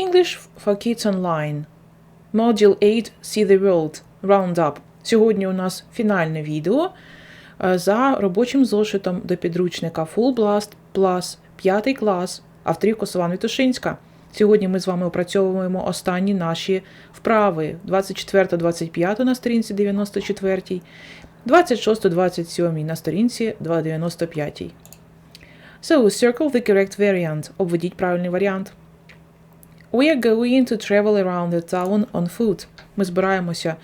English for Kids Online. Module 8 See the World Roundup. Сьогодні у нас фінальне відео е, за робочим зошитом до підручника Full Blast Plus 5 клас авторів Косован Вітушинська. Сьогодні ми з вами опрацьовуємо останні наші вправи 24-25 на сторінці 94, 26-27 на сторінці 295. So, circle the correct variant. Обведіть правильний варіант. We are going to travel around the town on foot. Ми збираємося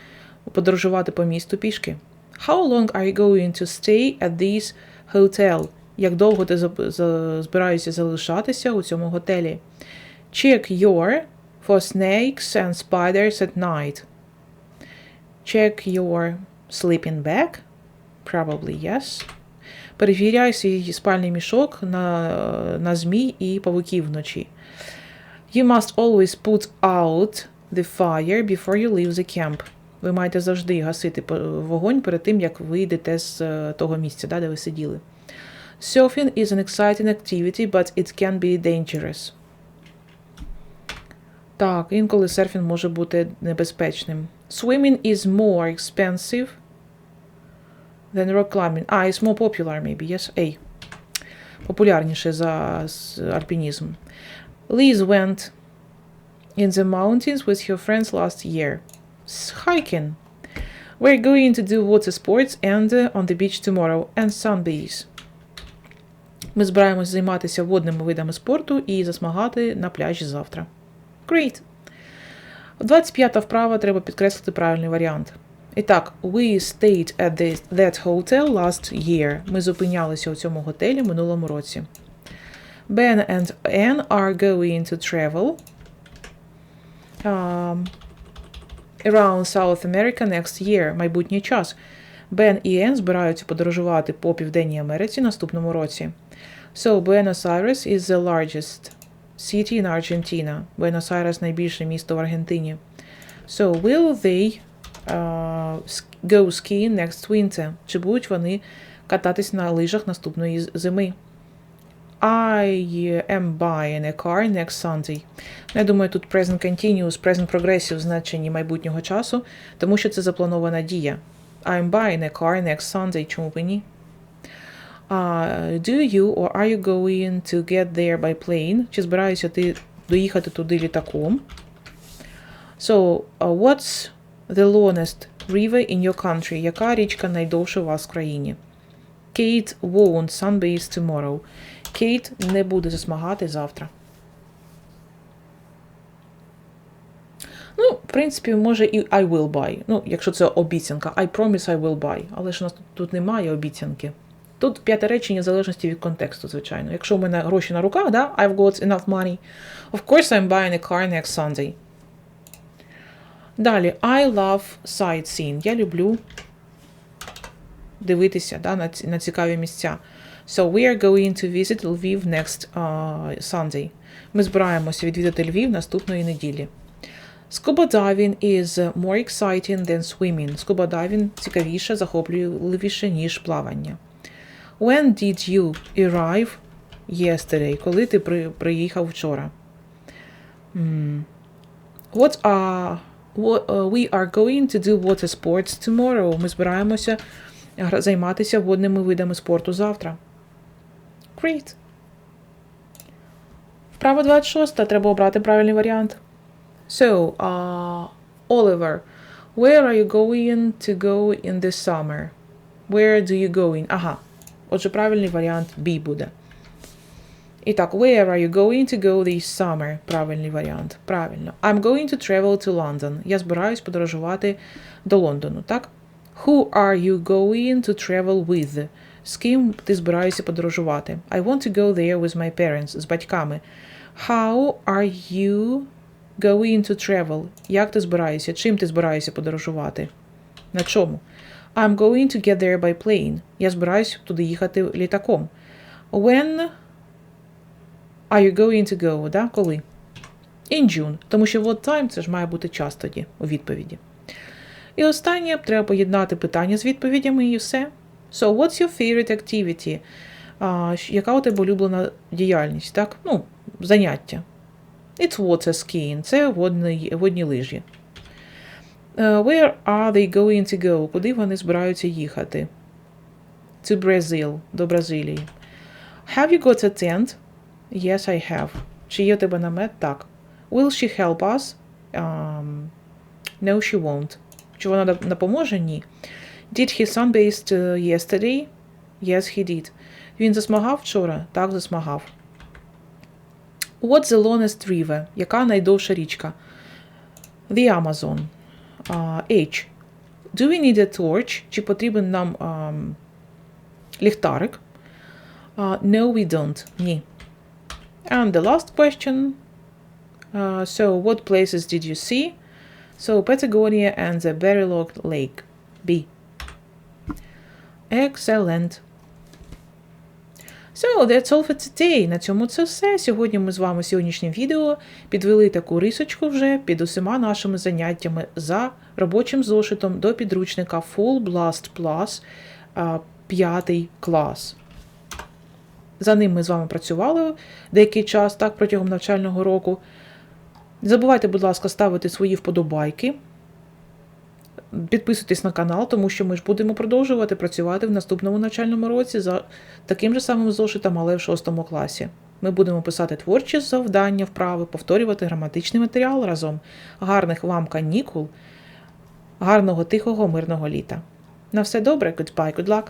подорожувати по місту пішки. How long are you going to stay at this hotel? Як довго ти збираєшся залишатися у цьому готелі? Check your for snakes and spiders at night. Check your sleeping bag. Probably yes. Перевіряй свій спальний мішок на, на змій і павуків вночі. You must always put out the fire before you leave the camp. Ви маєте завжди гасити вогонь перед тим, як ви йдете з е, того місця, да, де ви сиділи. Surfing is an exciting activity, but it can be dangerous. Так, інколи серфінг може бути небезпечним. Swimming is more expensive than rock climbing. Ah, it's more popular, maybe, yes? A. Популярніше за альпінізм. Liz went in the mountains with her friends last year. Hiking. We're going to do water sports and uh, on the beach tomorrow and sunbaze. Ми збираємось займатися водними видами спорту і засмагати на пляжі завтра. Great. 25 вправа треба підкреслити правильний варіант. І так, we stayed at this, that hotel last year. Ми зупинялися у цьому готелі минулому році. Ben and Anne are going to travel um, around South America next year. Майбутній час. Бен і Енн збираються подорожувати по Південній Америці наступному році. So, Buenos Aires is the largest city in Argentina. Буенос-Айрес найбільше місто в Аргентині. So, will they uh, go skiing next winter? Чи будуть вони кататись на лижах наступної зими? I am buying a car next Sunday. Ну, Я думаю, тут present continuous, present progressive в значенні майбутнього часу, тому що це запланована дія. I'm buying a car next Sunday. Чому б ні? Uh, do you or are you going to get there by plane? Чи збираєшся ти доїхати туди літаком? So, uh, what's the longest river in your country? Яка річка найдовша у вас в країні? Kate won't sunbathe tomorrow. Кейт не буде засмагати завтра. Ну, в принципі, може і I will buy. Ну, якщо це обіцянка. I promise I will buy. Але ж у нас тут, немає обіцянки. Тут п'яте речення в залежності від контексту, звичайно. Якщо у мене гроші на руках, да, I've got enough money. Of course I'm buying a car next Sunday. Далі, I love sightseeing. Я люблю дивитися да, на цікаві місця. So we are going to visit Lviv next uh, Sunday. Ми збираємося відвідати Львів наступної неділі. Scuba diving is more exciting than swimming. Scuba diving цікавіше, захоплюваніше, ніж плавання. When did you arrive yesterday? Коли ти при, приїхав вчора? What are, uh, we are going to do water sports tomorrow. Ми збираємося займатися водними видами спорту завтра. Great. Вправа 26. Треба обрати правильний варіант. So, uh, Oliver, where are you going to go in the summer? Where do you going? Ага. Отже, правильний варіант B буде. І так, where are you going to go this summer? Правильний варіант. Правильно. I'm going to travel to London. Я збираюсь подорожувати до Лондону, так? Who are you going to travel with? З ким ти збираєшся подорожувати? I want to go there with my parents. З батьками. How are you going to travel? Як ти збираєшся? Чим ти збираєшся подорожувати? На чому? I'm going to get there by plane. Я збираюсь туди їхати літаком. When are you going to go? Да? Коли? In June. Тому що what time це ж має бути час тоді у відповіді. І останнє треба поєднати питання з відповідями і все. So, what's your favorite activity? А, яка у тебе улюблена діяльність, так? Ну, заняття. It's water skiing. Це водні, водні лижі. Uh, where are they going to go? Куди вони збираються їхати? To Brazil. До Бразилії. Have you got a tent? Yes, I have. Чи є у тебе намет? Так. Will she help us? Um, no, she won't. Чи вона допоможе? Ні. Did he sunbathe uh, yesterday? Yes, he did. Він засмагав вчора? Так, засмагав. What's the longest river? Яка найдовша річка? The Amazon. Uh, H. Do we need a torch? Чи потрібен нам um, ліхтарик? Uh, no, we don't. Ні. And the last question. Uh, so, what places did you see? So, Patagonia and the Bariloche Lake. B. Excellent. So, that's all for today. На цьому це все. Сьогодні ми з вами сьогоднішнім відео підвели таку рисочку вже під усіма нашими заняттями за робочим зошитом до підручника Full Blast Plus а, п'ятий клас. За ним ми з вами працювали деякий час, так, протягом навчального року. Не забувайте, будь ласка, ставити свої вподобайки. Підписуйтесь на канал, тому що ми ж будемо продовжувати працювати в наступному навчальному році за таким же самим зошитом, але в шостому класі. Ми будемо писати творчі завдання, вправи, повторювати граматичний матеріал разом. Гарних вам канікул, гарного, тихого, мирного літа. На все добре, goodbye, good luck!